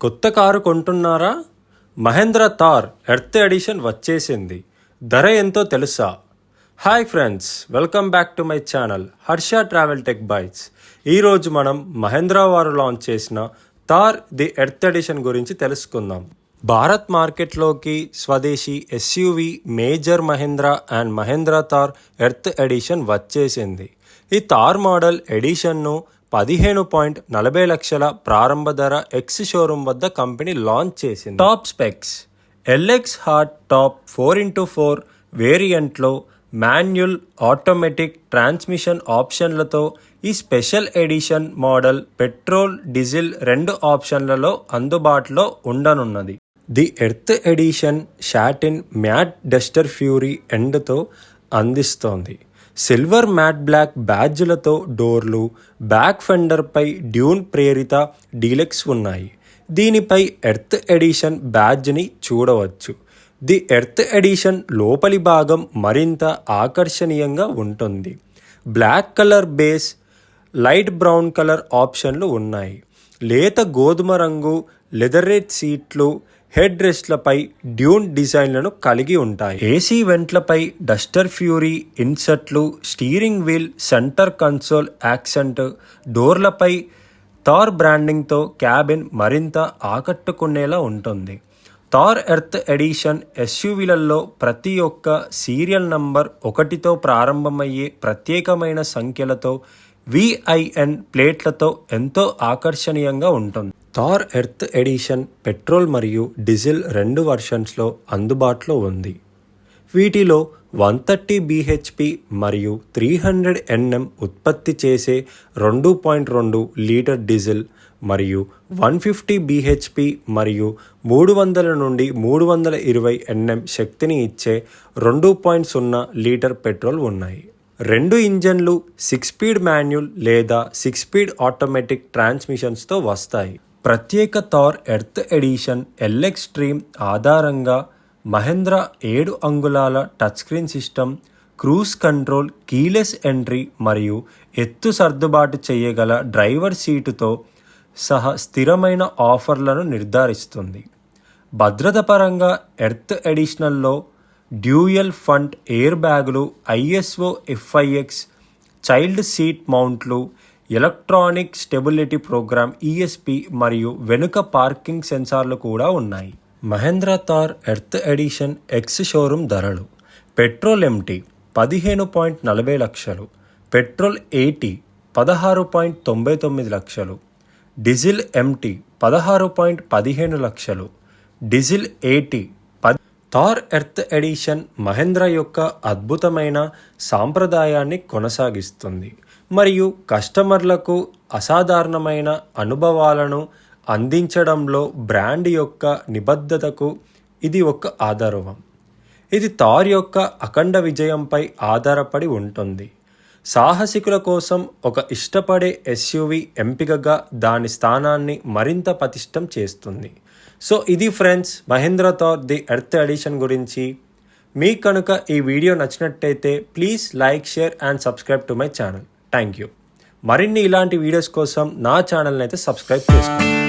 కొత్త కారు కొంటున్నారా? Mahindra Thar earth edition వచ్చేసింది. ధర ఎంతో తెలుసా? Hi friends welcome back to my channel Harsha travel tech bytes. ఈరోజు మనం మహేంద్ర వారు లాంచ్ చేసిన థార్ ది ఎర్త్ ఎడిషన్ గురించి తెలుసుకుందాం. భారత్ మార్కెట్లోకి స్వదేశీ SUV major Mahindra and Mahindra Thar earth edition వచ్చేసింది. ఈ తార్ మోడల్ ఎడిషన్ను పదిహేను పాయింట్ నలభై లక్షల ప్రారంభ ధర ఎక్స్ షోరూమ్ వద్ద కంపెనీ లాంచ్ చేసింది. Top specs LX hard top four into four వేరియంట్లో manual automatic transmission ఆప్షన్లతో ఈ special edition model petrol diesel రెండు ఆప్షన్లలో అందుబాటులో ఉండనున్నది. The earth edition satin matte desert fury ఎండ్తో అందిస్తోంది. సిల్వర్ మ్యాట్ బ్లాక్ బ్యాడ్జ్లతో డోర్లు బ్యాక్ ఫెండర్పై డ్యూన్ ప్రేరిత డీలెక్స్ ఉన్నాయి. దీనిపై ఎర్త్ ఎడిషన్ బ్యాడ్జ్ని చూడవచ్చు. ది ఎర్త్ ఎడిషన్ లోపలి భాగం మరింత ఆకర్షణీయంగా ఉంటుంది. Black colour base light brown colour ఆప్షన్లు ఉన్నాయి. లేత గోధుమ రంగు లెదరేట్ సీట్లు హెడ్ రెస్ట్లపై డ్యూన్ డిజైన్లను కలిగి ఉంటాయి. ఏసీ వెంట్లపై Duster fury ఇన్సర్ట్లు steering wheel centre console accent డోర్లపై Thar బ్రాండింగ్తో క్యాబిన్ మరింత ఆకట్టుకునేలా ఉంటుంది. థార్ ఎర్త్ ఎడిషన్ ఎస్యూవీలలో ప్రతి ఒక్క సీరియల్ నంబర్ ఒకటితో ప్రారంభమయ్యే ప్రత్యేకమైన సంఖ్యలతో విఐఎన్ ప్లేట్లతో ఎంతో ఆకర్షణీయంగా ఉంటుంది. థార్ ఎర్త్ ఎడిషన్ పెట్రోల్ మరియు డీజిల్ రెండు వర్షన్స్లో అందుబాటులో ఉంది. వీటిలో వన్ థర్టీ బీహెచ్పి మరియు త్రీ హండ్రెడ్ ఎన్ఎం ఉత్పత్తి చేసే రెండు పాయింట్ రెండు లీటర్ డీజిల్ మరియు వన్ ఫిఫ్టీ బీహెచ్పి మరియు మూడు వందల నుండి మూడు వందల ఇరవై ఎన్ఎం శక్తిని ఇచ్చే రెండు పాయింట్ సున్నా లీటర్ పెట్రోల్ ఉన్నాయి. రెండు ఇంజన్లు సిక్స్ స్పీడ్ మాన్యుల్ లేదా సిక్స్ స్పీడ్ ఆటోమేటిక్ ట్రాన్స్మిషన్స్తో వస్తాయి. ప్రత్యేక Thar earth edition LX trim ఆధారంగా మహేంద్ర ఏడు అంగుళాల touch screen system cruise control keyless entry మరియు ఎత్తు సర్దుబాటు చేయగల డ్రైవర్ సీటుతో సహా స్థిరమైన ఆఫర్లను నిర్ధారిస్తుంది. భద్రత పరంగా ఎర్త్ ఎడిషనల్లో డ్యూయల్ ఫంట్ ఎయిర్ బ్యాగులు ఐఎస్ఓ ఎఫ్ఐఎక్స్ చైల్డ్ సీట్ మౌంట్లు ఎలక్ట్రానిక్ స్టెబిలిటీ ప్రోగ్రామ్ ఈఎస్పి మరియు వెనుక పార్కింగ్ సెన్సార్లు కూడా ఉన్నాయి. Mahindra Thar earth edition ex showroom ధరలు పెట్రోల్ ఎంటీ పదిహేను పాయింట్ నలభై లక్షలు పెట్రోల్ ఎయిటీ పదహారు పాయింట్ తొంభై తొమ్మిది లక్షలు డీజిల్ ఎంటీ పదహారు పాయింట్ పదిహేను లక్షలు diesel AT Thar earth edition Mahindra యొక్క అద్భుతమైన సాంప్రదాయాన్ని కొనసాగిస్తుంది. మరియు కస్టమర్లకు అసాధారణమైన అనుభవాలను అందించడంలో బ్రాండ్ యొక్క నిబద్ధతకు ఇది ఒక ఆధారం ఇది థార్ యొక్క అఖండ విజయంపై ఆధారపడి ఉంటుంది. సాహసికుల కోసం ఒక ఇష్టపడే ఎస్యూవి ఎంపికగా దాని స్థానాన్ని మరింత పటిష్టం చేస్తుంది. సో ఇది friends Mahindra Thar the earth edition గురించి. మీకు కనుక ఈ వీడియో నచ్చినట్టయితే please like share and subscribe to my channel. Thank you మరిన్ని ఇలాంటి వీడియోస్ కోసం నా ఛానల్ని అయితే సబ్స్క్రైబ్ చేసుకోండి.